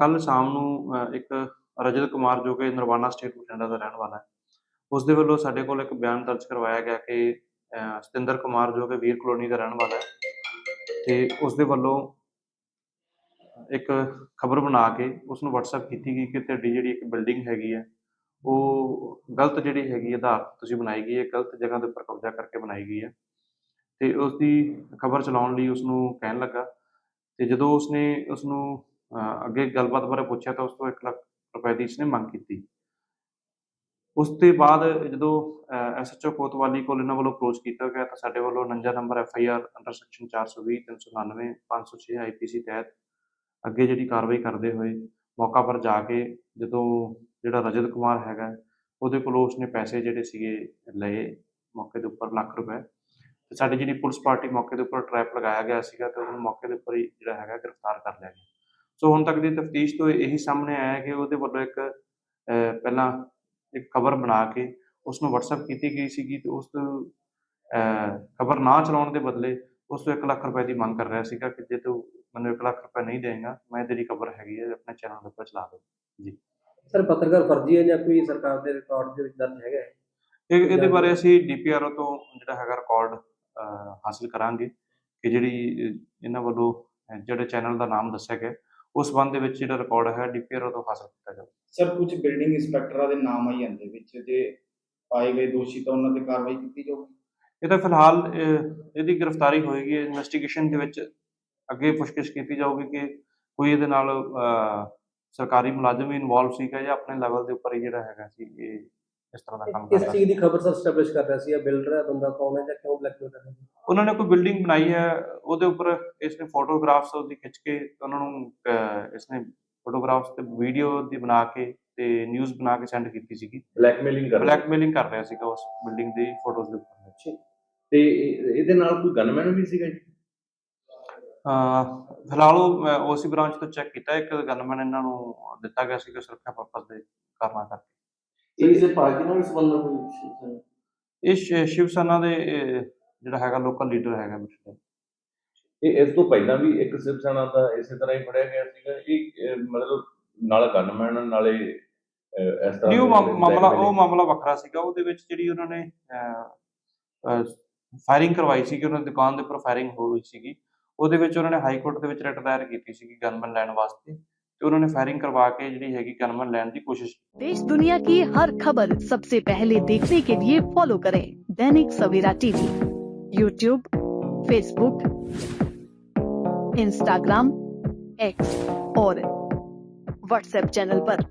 ਕੱਲ ਸ਼ਾਮ ਨੂੰ ਇੱਕ ਰਜਤ ਕੁਮਾਰ ਜੋ ਕਿ ਨਰਵਾਨਾ ਸਟੇਟ ਬਠਿੰਡਾ ਦਾ ਰਹਿਣ ਵਾਲਾ ਹੈ ਉਸ ਦੇ ਵੱਲੋਂ ਸਾਡੇ ਕੋਲ ਇੱਕ ਬਿਆਨ ਦਰਜ ਕਰਵਾਇਆ ਗਿਆ ਕਿ ਸਤਿੰਦਰ ਕੁਮਾਰ ਜੋ ਕਿ ਵੀਰ ਕਲੋਨੀ ਦਾ ਰਹਿਣ ਵਾਲਾ ਹੈ ਤੇ ਉਸ ਦੇ ਵੱਲੋਂ ਇੱਕ ਖਬਰ ਬਣਾ ਕੇ ਉਸ ਨੂੰ WhatsApp ਕੀਤੀ ਗਈ ਕਿ ਤੁਹਾਡੀ ਜਿਹੜੀ ਇੱਕ ਬਿਲਡਿੰਗ ਹੈਗੀ ਹੈ, ਉਹ ਗਲਤ ਜਿਹੜੀ ਹੈਗੀ, ਆਧਾਰ ਤੁਸੀਂ ਬਣਾਈ ਗਈ ਹੈ, ਗਲਤ ਜਗ੍ਹਾ ਦੇ ਉੱਪਰ ਕਬਜ਼ਾ ਕਰਕੇ ਬਣਾਈ ਗਈ ਹੈ ਤੇ ਉਸ ਦੀ ਖਬਰ ਚਲਾਉਣ ਲਈ ਉਸ ਨੂੰ ਕਹਿਣ ਲੱਗਾ ਤੇ ਜਦੋਂ ਉਸਨੇ ਉਸ ਨੂੰ ਅੱਗੇ ਗੱਲਬਾਤ ਬਾਰੇ ਪੁੱਛਿਆ ਤਾਂ ਉਸ ਤੋਂ 1 ਲੱਖ ਰੁਪਏ ਦੀ ਇਸਨੇ ਮੰਗ ਕੀਤੀ। ਉਸ ਤੋਂ ਬਾਅਦ ਜਦੋਂ ਐਸਐਚਓ ਕੋਤਵਾਲੀ ਕੋਲ ਇਹਨਾਂ ਵੱਲੋਂ ਅਪਰੋਚ ਕੀਤਾ ਗਿਆ ਤਾਂ ਸਾਡੇ ਵੱਲੋਂ 49 number FIR under section 420 399 506 IPC ਤਹਿਤ ਅੱਗੇ ਜਿਹੜੀ ਕਾਰਵਾਈ ਕਰਦੇ ਹੋਏ ਮੌਕਾ ਪਰ ਜਾ ਕੇ ਜਦੋਂ ਜਿਹੜਾ ਰਜਤ ਕੁਮਾਰ ਹੈਗਾ, ਉਹਦੇ ਕੋਲੋਂ ਉਸਨੇ ਪੈਸੇ ਜਿਹੜੇ ਸੀਗੇ ਲਏ ਮੌਕੇ ਦੇ ਉੱਪਰ ਲੱਖ ਰੁਪਏ। ਤੇ ਸਾਡੀ ਜਿਹੜੀ ਪੁਲਿਸ ਪਾਰਟੀ ਮੌਕੇ ਦੇ ਉੱਪਰ ਟਰੈਪ ਲਗਾਇਆ ਗਿਆ ਸੀਗਾ ਤੇ ਉਹਨੂੰ ਮੌਕੇ ਦੇ ਉੱਪਰ ਹੀ ਜਿਹੜਾ ਹੈਗਾ ਗ੍ਰਿਫਤਾਰ ਕਰ ਲਿਆ ਗਿਆ। ਸੋ ਹੁਣ ਤੱਕ ਦੀ ਤਫਤੀਸ਼ ਤੋਂ ਇਹੀ ਸਾਹਮਣੇ ਆਇਆ ਕਿ ਉਹਦੇ ਵੱਲੋਂ ਇੱਕ ਪਹਿਲਾਂ ਇੱਕ ਖਬਰ ਬਣਾ ਕੇ ਉਸ ਨੂੰ WhatsApp ਕੀਤੀ ਗਈ ਸੀਗੀ ਤੇ ਉਸ ਤੋਂ ਖਬਰ ਨਾ ਚਲਾਉਣ ਦੇ ਬਦਲੇ ਉਸ ਤੋਂ 1 ਲੱਖ ਰੁਪਏ ਦੀ ਮੰਗ ਕਰ ਰਿਹਾ ਸੀਗਾ ਕਿ ਜੇ ਤੂੰ ਮੈਨੂੰ 1 ਲੱਖ ਰੁਪਏ ਨਹੀਂ ਦੇਂਗਾ ਮੈਂ ਤੇਰੀ ਖਬਰ ਹੈਗੀ ਹੈ ਆਪਣੇ ਚੈਨਲ ਦੇ ਉੱਪਰ ਚਲਾ ਦੋ ਸਰ ਪੱਤਰਕਾਰ ਫਰਜ਼ੀ ਹੈ ਜਾਂ ਕੋਈ ਸਰਕਾਰ ਦੇ ਰਿਕਾਰਡ ਦੇ ਵਿੱਚ ਦਰਜ ਹੈਗਾ? ਇਹ ਇਹਦੇ ਬਾਰੇ ਅਸੀਂ ਡੀਪੀਆਰਓ ਤੋਂ ਜਿਹੜਾ ਹੈਗਾ ਰਿਕਾਰਡ ਹਾਸਲ ਕਰਾਂਗੇ ਕਿ ਜਿਹੜੀ ਇਹਨਾਂ ਵੱਲੋਂ ਜਿਹੜੇ ਚੈਨਲ ਦਾ ਨਾਮ ਦੱਸਿਆ ਗਿਆ ਉਸ ਸੰਬੰਧ ਦੇ ਵਿੱਚ ਜਿਹੜਾ ਰਿਕਾਰਡ ਹੈ ਡੀਪੀਆਰਓ ਤੋਂ ਹਾਸਲ ਕੀਤਾ ਜਾਵੇ ਸਰ ਕੁਝ ਬਿਲਡਿੰਗ ਇੰਸਪੈਕਟਰਾਂ ਦੇ ਨਾਮ ਆਈ ਜਾਂਦੇ ਵਿੱਚ ਜੇ ਪਾਏ ਗਏ ਦੋਸ਼ੀ ਤਾਂ ਉਹਨਾਂ ਤੇ ਕਾਰਵਾਈ ਕੀਤੀ ਜਾਊਗੀ? ਇਹ ਤਾਂ ਫਿਲਹਾਲ ਇਹਦੀ ਗ੍ਰਿਫਤਾਰੀ ਹੋਏਗੀ। ਇਨਵੈਸਟੀਗੇਸ਼ਨ ਦੇ ਵਿੱਚ ਅੱਗੇ ਪੁੱਛਗਿੱਛ ਕੀਤੀ ਜਾਊਗੀ ਕਿ ਕੋਈ ਇਹਦੇ ਨਾਲ ਸਰਕਾਰੀ ਮੁਲਾਜ਼ਮ ਵੀ ਇਨਵੋਲਵ ਸੀਗਾ ਜਾਂ ਆਪਣੇ ਲੈਵਲ ਦੇ ਉੱਪਰ ਹੀ ਜਿਹੜਾ ਹੈਗਾ ਸੀ ਇਹ ਇਸ ਤਰ੍ਹਾਂ ਦਾ ਕੰਮ ਇਸ ਕਰਦਾ ਚੀਜ਼ ਦੀ ਖਬਰ ਸਰ ਸਟੈਬਲਿਸ਼ ਕਰ ਰਿਹਾ ਸੀ ਇਹ ਬਿਲਡਰ ਹੈ ਬੰਦਾ ਕੌਣ ਹੈ ਜਾਂ ਕਿਉਂ ਬਲੈਕਮੇਲ ਕਰ ਰਿਹਾ ਸੀ? ਉਹਨਾਂ ਨੇ ਕੋਈ ਬਿਲਡਿੰਗ ਬਣਾਈ ਹੈ ਉਹਦੇ ਉੱਪਰ ਇਸਨੇ ਫੋਟੋਗ੍ਰਾਫਸ ਉਹਦੀ ਖਿੱਚ ਕੇ ਉਹਨਾਂ ਨੂੰ ਅਹ, ਇਸਨੇ ਫੋਟੋਗ੍ਰਾਫਸ ਤੇ ਵੀਡੀਓ ਦੀ ਬਣਾ ਕੇ ਤੇ ਨਿਊਜ਼ ਬਣਾ ਕੇ ਸੈਂਡ ਕੀਤੀ ਸੀਗੀ। ਬਲੈਕਮੇਲਿੰਗ ਕਰ ਬਲੈਕਮੇਲਿੰਗ ਕਰ ਰਿਹਾ ਸੀਗਾ ਉਸ ਬਿਲਡਿੰਗ ਦੀ ਫੋਟੋਜ਼ ਦੇ ਉੱਪਰ। ਤੇ ਇਹ- ਇਹਦੇ ਨਾਲ ਕੋਈ ਗਨਮੈਨ ਵੀ ਸੀਗਾ ਜੀ? ਅਹ, ਫਿਲਹਾਲ ਉਹ ਓਸੀ ਬ੍ਰਾਂਚ ਤੋਂ ਚੈੱਕ ਕੀਤਾ ਇੱਕ ਗਨਮੈਨ ਇਹਨਾਂ ਨੂੰ ਦਿੱਤਾ ਗਿਆ ਸੀਗਾ ਸੁਰੱਖਿਆ ਪਰਪਸ ਦੇ ਕਾਰਨਾਂ ਕਰਕੇ। ਇਹ ਕਿਸੇ ਪਾਰਟੀ ਨਾਲ ਸੰਬੰਧ ਕੋਈ ਇਹ ਸ਼ਿ- ਸ਼ਿਵ ਸੈਨਾ ਦੇ ਅਹ, ਜਿਹੜਾ ਹੈਗਾ ਲੋਕਲ ਲੀਡਰ ਹੈਗਾ ਬਠਿੰਡੇ। ਇਹ ਇਸ ਤੋਂ ਪਹਿਲਾਂ ਵੀ ਇੱਕ ਸਿਵ ਸੈਨਾ ਦਾ ਇਸੇ ਤਰ੍ਹਾਂ ਹੀ ਫੜਿਆ ਗਿਆ ਸੀਗਾ। ਇਹ ਅਹ, ਮਤਲਬ ਨਾਲ ਗਨਮੈਨ ਨਾਲੇ ਅਹ, ਇਸ ਤਰ੍ਹਾਂ ਨਹੀਂ ਉਹ ਦੇ ਮਾਮ- ਮਾਮਲਾ ਉਹ। ਮਾਮਲਾ ਵੱਖਰਾ ਸੀਗਾ। ਉਹਦੇ ਵਿੱਚ ਜਿਹੜੀ ਉਹਨਾਂ ਨੇ ਫਾਇਰਿੰਗ ਕਰਵਾਈ ਸੀ ਕਿ ਉਹਨਾਂ ਦੀ ਦੁਕਾਨ ਦੇ ਉੱਪਰ ਫਾਇਰਿੰਗ ਹੋ ਰਹੀ ਸੀਗੀ। ਉਹਦੇ ਵਿੱਚ ਉਹਨਾਂ ਨੇ ਹਾਈ ਕੋਰਟ ਦੇ ਵਿੱਚ ਰਿਟ ਦਾਇਰ ਕੀਤੀ ਸੀਗੀ ਗਨਮੈਨ ਲੈਣ ਵਾਸਤੇ। ਤੇ ਉਹਨਾਂ ਨੇ ਫਾਇਰਿੰਗ ਕਰਵਾ ਕੇ ਜਿਹੜੀ ਹੈਗੀ ਗਨਮੈਨ ਲੈਣ ਦੀ ਕੋਸ਼ਿਸ਼ देश दुनिया की हर खबर सबसे पहले देखने के लिए फॉलो करें Dainik Savera TV YouTube Facebook Instagram X और व्हाट्सएप चैनल पर।